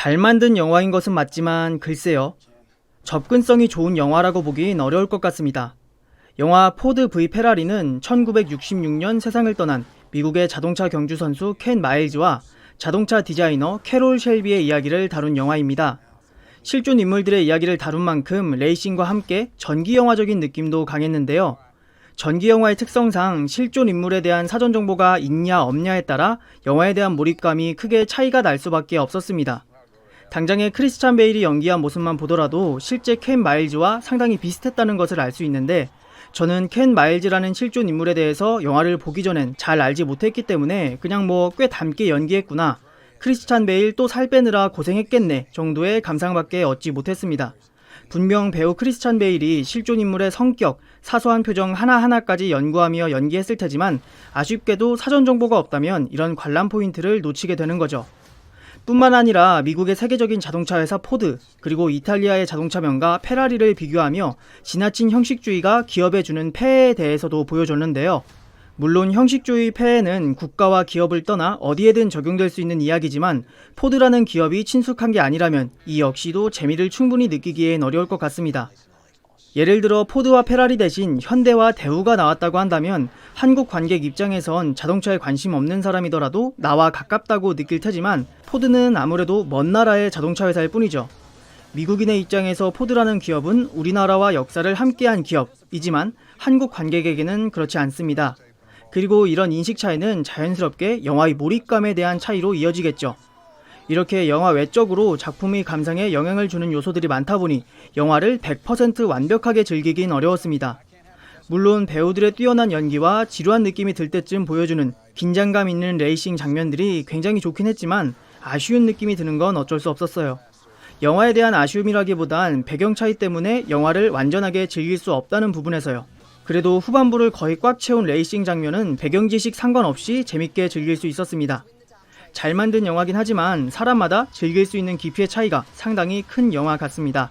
잘 만든 영화인 것은 맞지만 글쎄요. 접근성이 좋은 영화라고 보긴 어려울 것 같습니다. 영화 포드 V 페라리는 1966년 세상을 떠난 미국의 자동차 경주 선수 켄 마일즈와 자동차 디자이너 캐롤 셸비의 이야기를 다룬 영화입니다. 실존 인물들의 이야기를 다룬 만큼 레이싱과 함께 전기 영화적인 느낌도 강했는데요. 전기 영화의 특성상 실존 인물에 대한 사전 정보가 있냐 없냐에 따라 영화에 대한 몰입감이 크게 차이가 날 수밖에 없었습니다. 당장의 크리스찬 베일이 연기한 모습만 보더라도 실제 켄 마일즈와 상당히 비슷했다는 것을 알 수 있는데 저는 켄 마일즈라는 실존 인물에 대해서 영화를 보기 전엔 잘 알지 못했기 때문에 그냥 뭐 꽤 닮게 연기했구나. 크리스찬 베일 또 살 빼느라 고생했겠네 정도의 감상밖에 얻지 못했습니다. 분명 배우 크리스찬 베일이 실존 인물의 성격, 사소한 표정 하나하나까지 연구하며 연기했을 테지만 아쉽게도 사전 정보가 없다면 이런 관람 포인트를 놓치게 되는 거죠. 뿐만 아니라 미국의 세계적인 자동차 회사 포드, 그리고 이탈리아의 자동차 명가 페라리를 비교하며 지나친 형식주의가 기업에 주는 폐해에 대해서도 보여줬는데요. 물론 형식주의 폐해는 국가와 기업을 떠나 어디에든 적용될 수 있는 이야기지만 포드라는 기업이 친숙한 게 아니라면 이 역시도 재미를 충분히 느끼기엔 어려울 것 같습니다. 예를 들어 포드와 페라리 대신 현대와 대우가 나왔다고 한다면 한국 관객 입장에선 자동차에 관심 없는 사람이더라도 나와 가깝다고 느낄 테지만 포드는 아무래도 먼 나라의 자동차 회사일 뿐이죠. 미국인의 입장에서 포드라는 기업은 우리나라와 역사를 함께한 기업이지만 한국 관객에게는 그렇지 않습니다. 그리고 이런 인식 차이는 자연스럽게 영화의 몰입감에 대한 차이로 이어지겠죠. 이렇게 영화 외적으로 작품의 감상에 영향을 주는 요소들이 많다 보니 영화를 100% 완벽하게 즐기긴 어려웠습니다. 물론 배우들의 뛰어난 연기와 지루한 느낌이 들 때쯤 보여주는 긴장감 있는 레이싱 장면들이 굉장히 좋긴 했지만 아쉬운 느낌이 드는 건 어쩔 수 없었어요. 영화에 대한 아쉬움이라기보단 배경 차이 때문에 영화를 완전하게 즐길 수 없다는 부분에서요. 그래도 후반부를 거의 꽉 채운 레이싱 장면은 배경 지식 상관없이 재밌게 즐길 수 있었습니다. 잘 만든 영화긴 하지만 사람마다 즐길 수 있는 깊이의 차이가 상당히 큰 영화 같습니다.